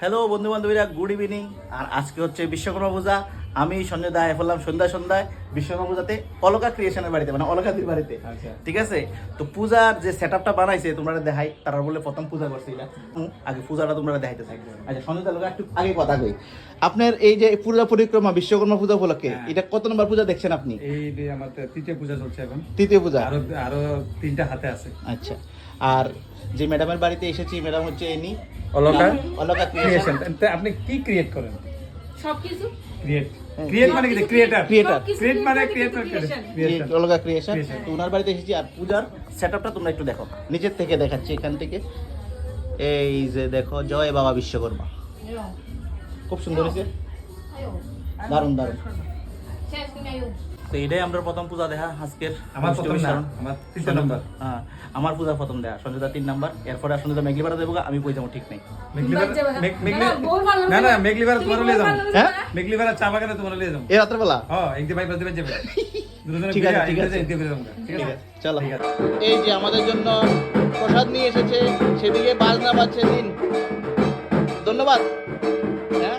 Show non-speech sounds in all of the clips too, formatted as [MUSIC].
Hello বন্ধু বান্ধবীরা good evening আর আজকে হচ্ছে বিশ্বকর্মা পূজা। আমি সঞ্জয় দায় এফলাম সন্ধ্যা সন্ধ্যায়। বিশ্বকর্মা পূজাতে অলকা ক্রিয়েশনের বাড়িতে মানে অলকাদির বাড়িতে। আচ্ছা। ঠিক আছে? তো পূজার যে সেট আপটা বানাইছে তোমরা দেখাই। তারা বলে প্রথম পূজা করছে এটা। আগে পূজাটা তোমরা দেখাইতে থাকবে আচ্ছা সঞ্জয় দা একটু আগে কথা কই। আপনার এই যে পূজা পরিক্রমা বিশ্বকর্মা পূজা উপলক্ষে হ্যাঁ। এটা কত নম্বর পূজা দেখছেন আপনি? এই যে আমার তো তৃতীয় পূজা চলছে এখন। তৃতীয় পূজা? আরও আরও তিনটা হাতে আছে। আচ্ছা। আর যে ম্যাডামের বাড়িতে এসেছি ম্যাডাম হচ্ছে Annie. Alka? Alka creation creation আপনি কি ক্রিয়েট করেন? সবকিছু। ক্রিয়েট হ্যাঁ, ক্রিয়েট মানে কি? ক্রিয়েটার. সবকিছু ক্রিয়েট মানে ক্রিয়েটর creation। ক্রিয়েশন ক্রিয়েশন তো ওনার বাড়িতে এসেছি। আর পূজার সেটআপটা তোমরা একটু দেখো। নিচের থেকে দেখাচ্ছি এখান থেকে। এই যে দেখো জয় বাবা বিশ্বকর্মা। খুব সুন্দর হয়েছে। দারুণ দারুণ। আয়ো। তো এটাই আমরা প্রথম পূজা দেখা আজকের আমার প্রথম না আমার তিনটা নাম্বার। হ্যাঁ আমার পূজা প্রথম দেখা সঞ্জয়দা তিন নাম্বার। এরপরে সঞ্জয়দা দেবো আমি কই যাব ঠিক নেই। না, না। মেঘলিবার তোমার লিয়ে যাব। হ্যাঁ? চা বাগানে তোমার লিয়ে যাব। এই রাত্রেবেলা হ্যাঁ এক ভাই বাজে বাজে ঠিক আছে, ঠিক আছে। ঠিক চলো। এই যে আমাদের জন্য প্রসাদ নিয়ে এসেছে সেদিকে বাজনা বাজছে দিন। ধন্যবাদ। হ্যাঁ?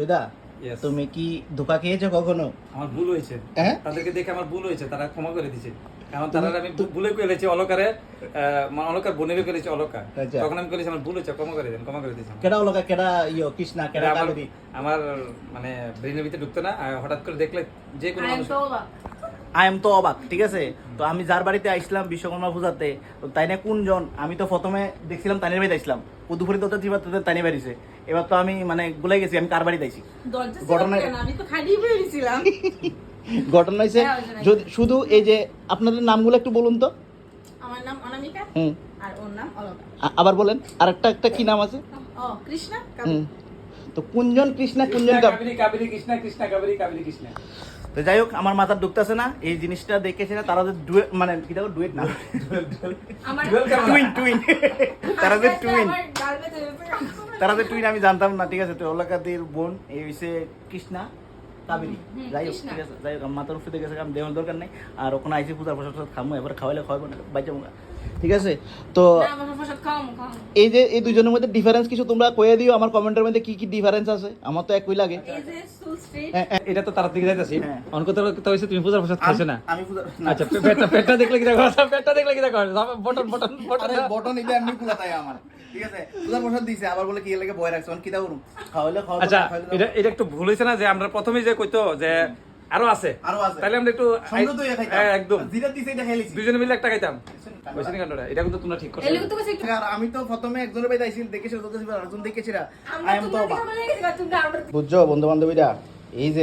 সঞ্জয় দা Yes. তুমি কি ধোকা খেয়েছো কখনো? আমার ভুল হয়েছে। হ্যাঁ? তাদেরকে দেখে আমার ভুল হয়েছে তারা ক্ষমা করে দিছে কারণ তারা আমি ভুলে করেছি অলকারে মানে অলকার করেছি অলকা আচ্ছা। তখন আমি করেছি আমার ভুল হয়েছে ক্ষমা করে দেন ক্ষমা করে দিয়েছি কেডা ওলকা কেডা ইয়ো কৃষ্ণা কেডা আমার আমার মানে ব্রেনের ভিতরে ঢুকতো না হঠাৎ করে দেখলে যে কোনো মানুষ আই এম তো অবাক। ঠিক আছে? তো আমি যার বাড়িতে আইসলাম বিশ্বকর্মা পূজাতে তো তাই না কোনজন? আমি তো প্রথমে দেখছিলাম তানির বাড়িতে আইসলাম পুদুপুরি তো ত্রিবার তোদের তানি বাড়িছে এবার তো আমি মানে ভুলে গেছি আমি কার বাড়ি যাইছি ঘটনা- আমি তো খালি বেরিয়েছিলাম। [LAUGHS] ঘটনা হয়েছে হ্যাঁ। যদি শুধু এই যে আপনাদের নামগুলো একটু বলুন তো। আমার নাম অনামিকা হুম। আর ওর নাম অলকা। আবার বলেন আরেকটা একটা কি নাম আছে? ও কৃষ্ণা হুম। তো কুঞ্জন কৃষ্ণা কুঞ্জন কাব- কাবেরী কাবেরী কৃষ্ণা কৃষ্ণা কাবেরী কাবেরী কৃষ্ণা। তো যাই হোক আমার মাথার ঢুকতেছে না এই জিনিসটা দেখেছে না তারা যে ডুয়েট মানে কি দেখো ডুয়েট না। টুইন টুইন তারা যে টুইন। তারা যে টুইন আমি জানতাম না ঠিক আছে? তো ওলাকাদের বোন এই হইছে কৃষ্ণা কাবেরী। যাই হোক ঠিক আছে? যাই হোক আমার মাথার উপরে গেছে আমি দেওয়ার দরকার নেই। আর ওখানে আইসি পূজার প্রসাদ খামো এবার খাওয়াইলে খাওয়াবো না বাইচে মুখা। ঠিক আছে? তো। এই যে এই দুজনের মধ্যে ডিফারেন্স কিছু তোমরা কয়ে দিও আমার কমেন্টের মধ্যে কি কি ডিফারেন্স আছে? আমার তো একই লাগে। হ্যাঁ, হ্যাঁ, এটা তো তার দিকে যাইতাছি। হ্যাঁ। অন কথা কথা হইছে তুমি পূজার প্রসাদ খাইছো না? আমি পূজা আচ্ছা পেটটা পেটটা দেখলে কি দেখো? পেটটা দেখলে কি দেখো? Button button button. বটন এটা এমনি কুলা তাই আমার। ঠিক আছে? পূজার প্রসাদ দিছে আবার বলে কি লাগে বয় রাখছে? আমি কিতা করুম খাওয়াইলে খাওয়াবো আচ্ছা এটা এটা একটু ভুল হয়েছে না যে আমরা প্রথমেই যে কইতো যে আরও আছে। আরও আছে। তাহলে আমরা একটু হ্যাঁ, একদম। জিরা দিছে এটা খাইলিছি দুজনে মিলে একটা খাইতাম। কাণ্ডটা এটা কিন্তু তোমরা ঠিক করছ। আমি তো প্রথমে একজনের আইছিল তোদের আরেকজন আই এম তো বুঝছ বন্ধু বান্ধবীরা এই যে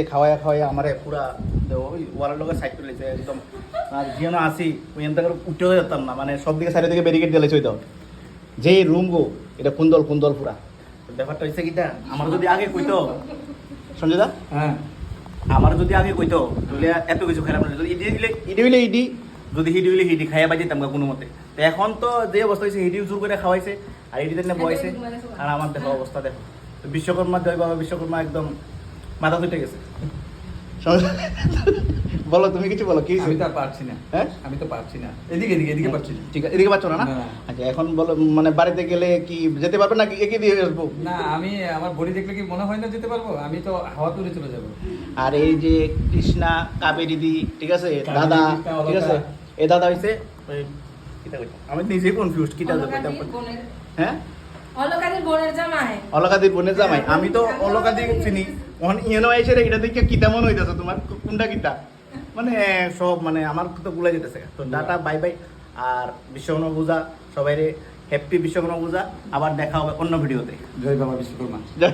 আমারে পুরা দে- ওই ওয়ালের লোকের সাইড করে একদম। আর যেন আসি ওই এখান থেকে উঠতে যেতাম না মানে সব দিকে সাইডে থেকে ব্যারিকেড দিলে চইতাম যে রুম গো এটা কুন্দল কুন্দল পুরা। ব্যাপারটা হচ্ছে কিটা আমার যদি আগে কইতো। সঞ্জয় দা হ্যাঁ। আমার যদি আগে কইতো তাহলে এত কিছু খারাপ না। যদি ইডি দিলে ইডি হইলে ইডি। যদি হিডি হইলে হিডি খাইয়া বাজে যেতাম কোনো মতে। তো এখন তো যে অবস্থা হয়েছে হিডি জোর করে খাওয়াইছে আর ইডি তেমনি বয়সে। আর আমার দেখো অবস্থা দেখো। বিশ্বকর্মা বাবা বিশ্বকর্মা একদম মাথা দুটে গেছে। বলো তুমি কিছু বলো কি আমি তো পারছি না। হ্যাঁ? আমি তো পারছি না। এদিকে এদিকে এদিকে পারছি না। ঠিক আছে এদিকে পাচ্ছ না। আচ্ছা এখন বলো মানে বাড়িতে গেলে কি যেতে পারবে না একে দিয়ে আসব? না আমি আমার বডি দেখলে কি মনে হয় না যেতে পারব? আমি তো হাওয়া তুলে চলে যাব। আর এই যে কৃষ্ণা কাবেরী দি ঠিক আছে দাদা ঠিক আছে। এই দাদা হইছে? আমি নিজে কনফিউজ কিটা কইতাম হ্যাঁ? অলকাদির বোনের জামাই। অলকাদির বোনের জামাই। আমি তো অলকাদি চিনি। ওখান ইয়েনো আইসে রে এটা দেখে কিতা মনে হইতেছে তোমার? কোনটা কিতা? মানে সব মানে আমার তো গুলা যেতেছে। তো ডাটা বাই বাই। আর বিশ্বকর্মা পূজা সবাই হ্যাপি বিশ্বকর্মা পূজা আবার দেখা হবে অন্য ভিডিওতে। জয় বাবা বিশ্বকর্মা। জয়।